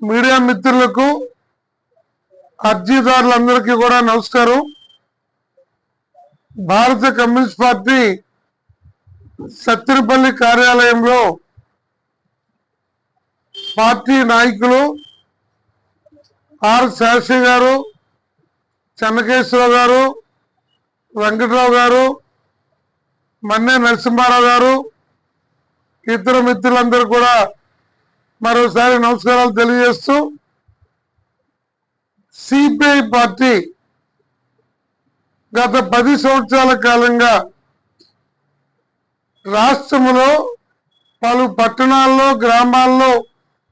Media మిత్రులకు అర్జీదారులందరికీ కూడా నమస్కారం. భారత కమ్యూనిస్ట్ పార్టీ సత్తిరిపల్లి కార్యాలయంలో పార్టీ నాయకులు ఆర్ శాస్త్రి గారు చెన్నకేశ్వరరావు గారు వెంకట్రావు గారు మన్నే నరసింహారావు గారు ఇతర మిత్రులందరూ కూడా మరోసారి నమస్కారాలు తెలియజేస్తూ సిపిఐ పార్టీ గత పది సంవత్సరాల కాలంగా రాష్ట్రంలో పలు పట్టణాల్లో గ్రామాల్లో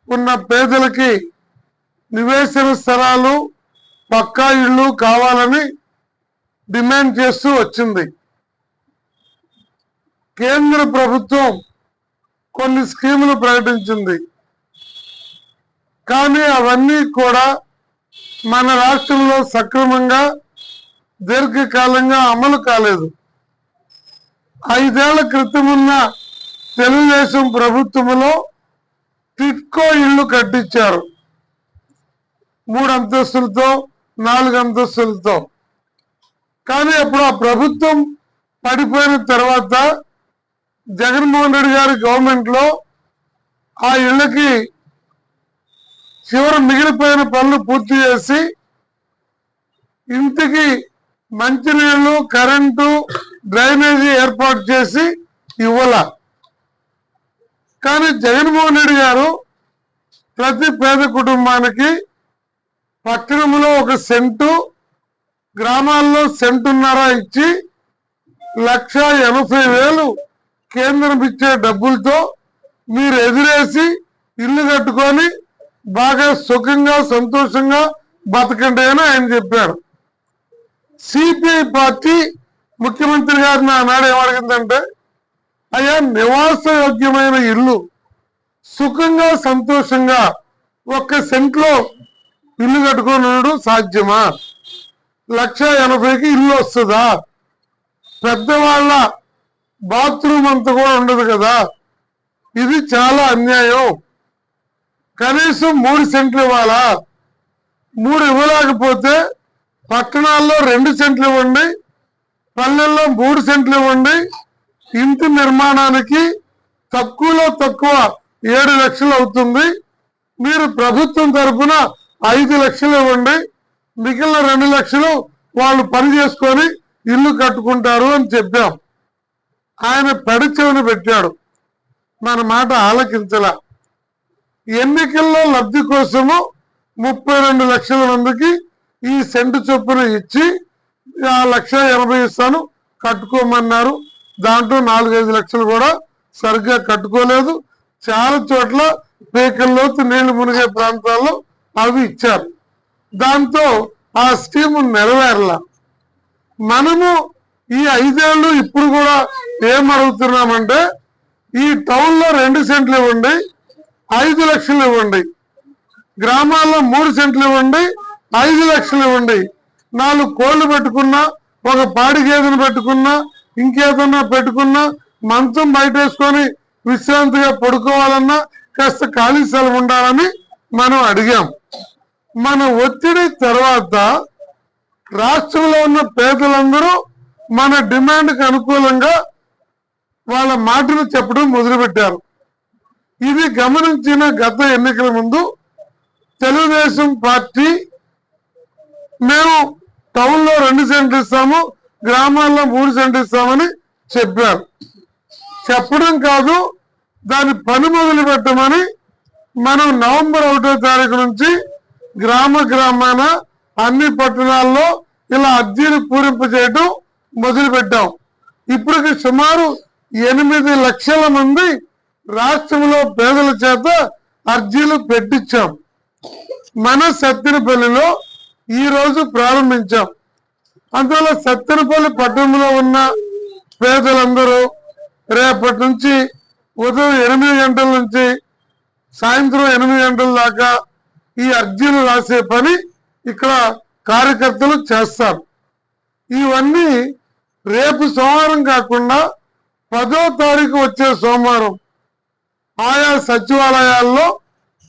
ఉన్న పేదలకి నివేశన స్థలాలు పక్కా ఇళ్ళు కావాలని డిమాండ్ చేస్తూ వచ్చింది. కేంద్ర ప్రభుత్వం కొన్ని స్కీములు ప్రకటించింది. కానీ అవన్నీ కూడా మన రాష్ట్రంలో సక్రమంగా దీర్ఘకాలంగా అమలు కాలేదు. ఐదేళ్ళ క్రితం ఉన్న తెలుగుదేశం ప్రభుత్వంలో టిట్కో ఇళ్ళు కట్టించారు. మూడు అంతస్తులతో నాలుగు అంతస్తులతో. కానీ అప్పుడు ఆ ప్రభుత్వం పడిపోయిన తర్వాత జగన్మోహన్ రెడ్డి గారి గవర్నమెంట్లో ఆ ఇళ్ళకి చివరి మిగిలిపోయిన పనులు పూర్తి చేసి ఇంటికి మంచినీళ్ళు కరెంటు డ్రైనేజీ ఏర్పాటు చేసి ఇవ్వాల. కానీ జగన్మోహన్ రెడ్డి గారు ప్రతి పేద కుటుంబానికి పట్టణంలో ఒక సెంటు గ్రామాల్లో సెంటున్నర ఇచ్చి లక్ష ఎనభై వేలు కేంద్రం ఇచ్చే డబ్బులతో మీరు ఎదురేసి ఇల్లు కట్టుకొని బాగా సుఖంగా సంతోషంగా బతకండి అని ఆయన చెప్పారు. సిపిఐ పార్టీ ముఖ్యమంత్రి గారిని ఆనాడు ఏమడిగిందంటే అయ్యా నివాస యోగ్యమైన ఇల్లు సుఖంగా సంతోషంగా ఒక్క సెంట్లో ఇల్లు కట్టుకొని ఉండడం సాధ్యమా? లక్ష ఎనభైకి ఇల్లు వస్తుందా? పెద్దవాళ్ళ బాత్రూమ్ అంతా కూడా ఉండదు కదా? ఇది చాలా అన్యాయం. కనీసం మూడు సెంట్లు ఇవ్వాలా? మూడు ఇవ్వలేకపోతే పట్టణాల్లో రెండు సెంట్లు ఇవ్వండి పల్లెల్లో మూడు సెంట్లు ఇవ్వండి ఇంటి నిర్మాణానికి తక్కువలో తక్కువ ఏడు లక్షలు అవుతుంది. మీరు ప్రభుత్వం తరఫున ఐదు లక్షలు ఇవ్వండి మిగిలిన రెండు లక్షలు వాళ్ళు పని చేసుకొని ఇల్లు కట్టుకుంటారు అని చెప్పాం. ఆయన పడిచెవిని పెట్టాడు. మన మాట ఆలకించలా. ఎన్నికల్లో లబ్ధి కోసము ముప్పై రెండు లక్షల మందికి ఈ సెంటు చొప్పున ఇచ్చి ఆ లక్ష ఎనభై ఇస్తాను కట్టుకోమన్నారు. దాంట్లో నాలుగైదు లక్షలు కూడా సరిగ్గా కట్టుకోలేదు. చాలా చోట్ల పీకల్లోతు నీళ్ళు మునిగే ప్రాంతాల్లో అవి ఇచ్చారు. దాంతో ఆ స్కీమ్ నెరవేరలా. మనము ఈ ఐదేళ్ళు ఇప్పుడు కూడా ఏం అడుగుతున్నామంటే ఈ టౌన్లో రెండు సెంట్లు ఇవ్వండి ఐదు లక్షలు ఇవ్వండి. గ్రామాల్లో మూడు సెంట్లు ఇవ్వండి ఐదు లక్షలు ఇవ్వండి. నాలుగు కోళ్ళు పెట్టుకున్నా ఒక పాడి గేదెను పెట్టుకున్నా ఇంకేదన్నా పెట్టుకున్నా మంచం బయట వేసుకొని విశ్రాంతిగా పడుకోవాలన్నా కాస్త ఖాళీ స్థలం ఉండాలని మనం అడిగాం. మన ఒత్తిడి తర్వాత రాష్ట్రంలో ఉన్న పేదలందరూ మన డిమాండ్కి అనుకూలంగా వాళ్ళ మాటలు చెప్పడం మొదలుపెట్టారు. ఇది గమనించిన గత ఎన్నికల ముందు తెలుగుదేశం పార్టీ మేము టౌన్లో రెండు సెంట్లు ఇస్తాము గ్రామాల్లో మూడు సెంట్లు ఇస్తామని చెప్పారు. చెప్పడం కాదు దాని పని మొదలు పెట్టమని మనం నవంబర్ ఒకటో తారీఖు నుంచి గ్రామ గ్రామాన అన్ని పట్టణాల్లో ఇలా అర్జీలు పూరింప చేయటం మొదలుపెట్టాం. ఇప్పటికి సుమారు ఎనిమిది లక్షల మంది రాష్ట్రంలో పేదల చేత అర్జీలు పెట్టించాం. మన సత్తెనపల్లిలో ఈరోజు ప్రారంభించాం. అందువల్ల సత్తెనపల్లి పట్టణంలో ఉన్న పేదలందరూ రేపటి నుంచి ఉదయం ఎనిమిది గంటల నుంచి సాయంత్రం ఎనిమిది గంటల దాకా ఈ అర్జీలు రాసే పని ఇక్కడ కార్యకర్తలు చేస్తారు. ఇవన్నీ రేపు సోమవారం కాకుండా పదో తారీఖు వచ్చే సోమవారం ఆయా సచివాలయాల్లో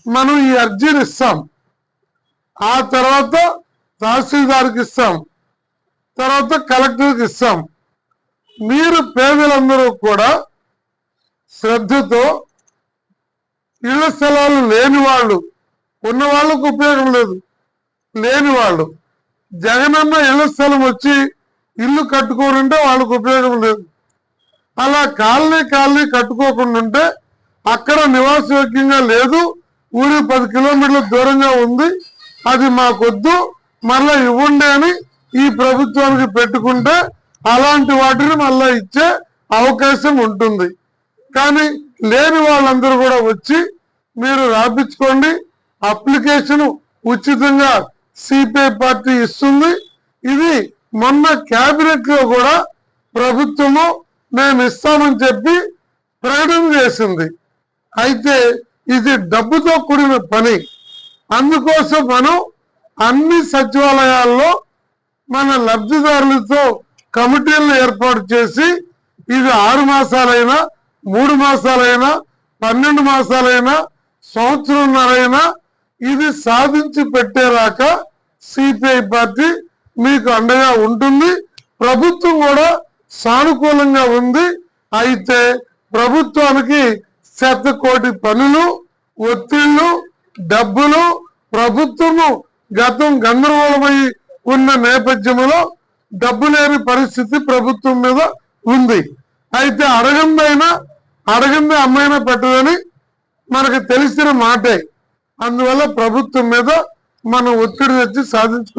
మనం ఈ అర్జీని ఇస్తాం. ఆ తర్వాత తహసీల్దార్కి ఇస్తాం. తర్వాత కలెక్టర్కి ఇస్తాం. మీరు పేదలందరూ కూడా శ్రద్ధతో ఇళ్ళ స్థలాలు లేని వాళ్ళు ఉన్న వాళ్ళకు ఉపయోగం లేదు లేని వాళ్ళు. జగనన్న ఇళ్ళ స్థలం వచ్చి ఇల్లు కట్టుకోనుంటే వాళ్ళకు ఉపయోగం లేదు. అలా కాలనీ కాలనీ కట్టుకోకుండా ఉంటే అక్కడ నివాసయోగ్యంగా లేదు. ఊరి పది కిలోమీటర్ల దూరంగా ఉంది. అది మాకొద్దు. మళ్ళా ఇవ్వండి అని ఈ ప్రభుత్వానికి పెట్టుకుంటే అలాంటి వాటిని మళ్ళా ఇచ్చే అవకాశం ఉంటుంది. కానీ లేని వాళ్ళందరూ కూడా వచ్చి మీరు రాపించుకోండి. అప్లికేషన్ ఉచితంగా సిపిఐ పార్టీ ఇస్తుంది. ఇది మొన్న కేబినెట్లో కూడా ప్రభుత్వము మేము ఇస్తామని చెప్పి ప్రకటన చేసింది. అయితే ఇది డబ్బుతో కూడిన పని. అందుకోసం మనం అన్ని సచివాలయాల్లో మన లబ్ధిదారులతో కమిటీలను ఏర్పాటు చేసి ఇది ఆరు మాసాలైనా మూడు మాసాలైనా పన్నెండు మాసాలైనా సంవత్సరంన్నరైనా ఇది సాధించి పెట్టేలాక సిపిఐ పార్టీ మీకు అండగా ఉంటుంది. ప్రభుత్వం కూడా సానుకూలంగా ఉంది. అయితే ప్రభుత్వానికి శత కోటి పనులు ఒత్తిళ్ళు డబ్బులు ప్రభుత్వము గతం గందరగోళమై ఉన్న నేపథ్యంలో డబ్బు లేని పరిస్థితి ప్రభుత్వం మీద ఉంది. అయితే అడగందైనా అడగంది అమ్మైనా పెట్టదని మనకు తెలిసిన మాటే. అందువల్ల ప్రభుత్వం మీద మనం ఒత్తిడి తెచ్చి సాధించుకు